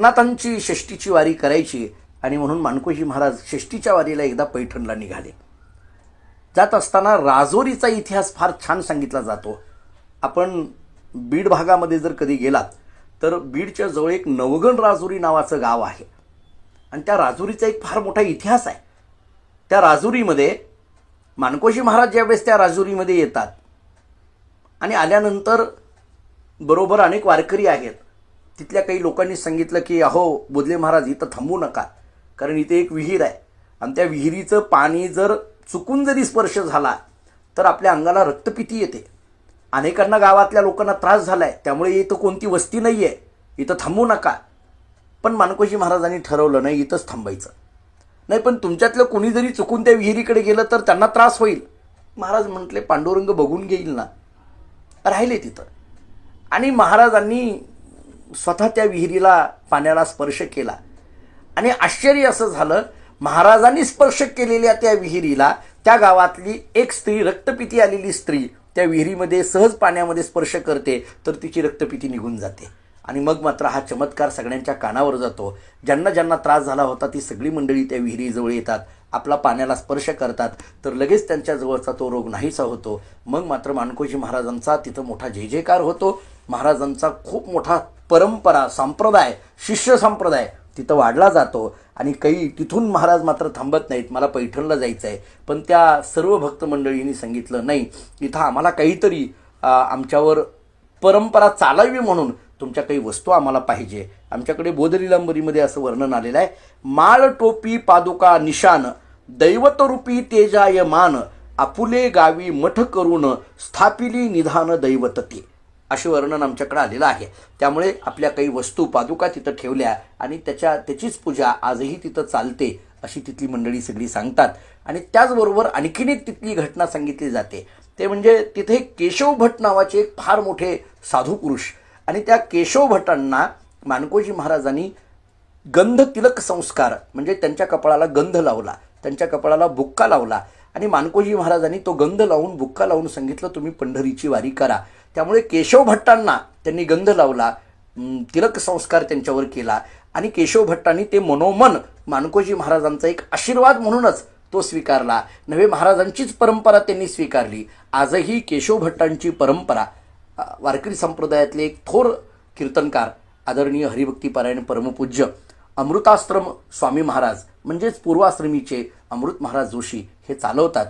एकनाथांची षष्टीची वारी करायची आणि म्हणून मानकोजी महाराज षष्टीच्या वारीला एकदा पैठणला निघाले. जात असताना राजोरीचा इतिहास फार छान सांगितला जातो. आपण बीड भागामध्ये जर कधी गेलात तर बीडच्या जवळ एक नवगण राजुरी नावाचं गाव आहे. आणि त्या राजुरीचा एक फार मोठा इतिहास आहे. त्या राजुरीमध्ये मानकोशी महाराज ज्यावेळेस त्या राजुरीमध्ये येतात आणि आल्यानंतर बरोबर अनेक वारकरी आहेत तिथल्या काही लोकांनी सांगितलं की अहो बोधले महाराज इथं थांबू नका. कारण इथे एक विहीर आहे. आणि त्या विहिरीचं पाणी जर चुकून जरी स्पर्श झाला तर आपल्या अंगाला रक्तपिती येते. अनेकांना गावातल्या लोकांना त्रास झाला आहे त्यामुळे इथं कोणती वस्ती नाही आहे इथं थांबू नका. पण मानकोशी महाराजांनी ठरवलं नाही इथंच थांबायचं. नाही पण तुमच्यातलं कोणी जरी चुकून त्या विहिरीकडे गेलं तर त्यांना त्रास होईल. महाराज म्हटले पांडुरंग बघून घेईल ना. राहिले तिथं. आणि महाराजांनी स्वतः त्या विहिरीला पाण्याला स्पर्श केला. आणि आश्चर्य असं झालं महाराजांनी स्पर्श केलेल्या त्या विहिरीला त्या गावातली एक स्त्री रक्तपिती आलेली स्त्री त्या विहिरीमध्ये सहज पाण्यामध्ये स्पर्श करते तर तिची रक्तपिती निघून जाते. आणि मग मात्र हा चमत्कार सगळ्यांच्या कानावर जातो. ज्यांना ज्यांना त्रास झाला होता ती सगळी मंडळी त्या विहिरीजवळ येतात आपला पाण्याला स्पर्श करतात तर लगेच त्यांच्याजवळचा तो रोग नाहीसा होतो. मग मात्र मानकोजी महाराजांचा तिथं मोठा जय जयकार होतो. महाराजांचा खूप मोठा परंपरा संप्रदाय शिष्य संप्रदाय तिथं वाढला जातो. आणि काही तिथून महाराज मात्र थांबत नाहीत. मला पैठणला जायचं आहे पण त्या सर्व भक्त मंडळींनी सांगितलं नाही इथं आम्हाला काहीतरी आमच्यावर परंपरा चालावी म्हणून तुमच्या काही वस्तू आम्हाला पाहिजे. आमच्याकडे बोधलीलांबरीमध्ये असं वर्णन आलेलं आहे. माळ टोपी पादुका निशान दैवतरूपी तेजाय मान आपुले गावी मठ करून स्थापिली निधान दैवतते. असे वर्णन आमच्याकडे आलेलं आहे. त्यामुळे आपल्या काही वस्तू पादुका तिथं ठेवल्या आणि त्याच्या त्याचीच पूजा आजही तिथं चालते अशी तिथली मंडळी सगळी सांगतात. आणि त्याचबरोबर आणखीन एक तिथली घटना सांगितली जाते. ते म्हणजे तिथे केशव भट नावाचे एक फार मोठे साधू पुरुष. आणि त्या केशव भटांना मानकोजी महाराजांनी गंध तिलक संस्कार म्हणजे त्यांच्या कपाळाला गंध लावला त्यांच्या कपाळाला बुक्का लावला. आणि मानकोजी महाराजांनी तो गंध लावून बुक्का लावून सांगितलं तुम्ही पंढरीची वारी करा. त्यामुळे केशव भट्टांना त्यांनी गंध लावला तिलक संस्कार त्यांच्यावर केला. आणि केशव भट्टांनी ते मनोमन मानकोजी महाराजांचा एक आशीर्वाद म्हणूनच तो स्वीकारला. नव्हे महाराजांचीच परंपरा त्यांनी स्वीकारली. आजही केशव भट्टांची परंपरा वारकरी संप्रदायातले एक थोर कीर्तनकार आदरणीय हरिभक्तीपरायण परमपूज्य अमृताश्रम स्वामी महाराज म्हणजेच पूर्वाश्रमीचे अमृत महाराज जोशी हे चालवतात.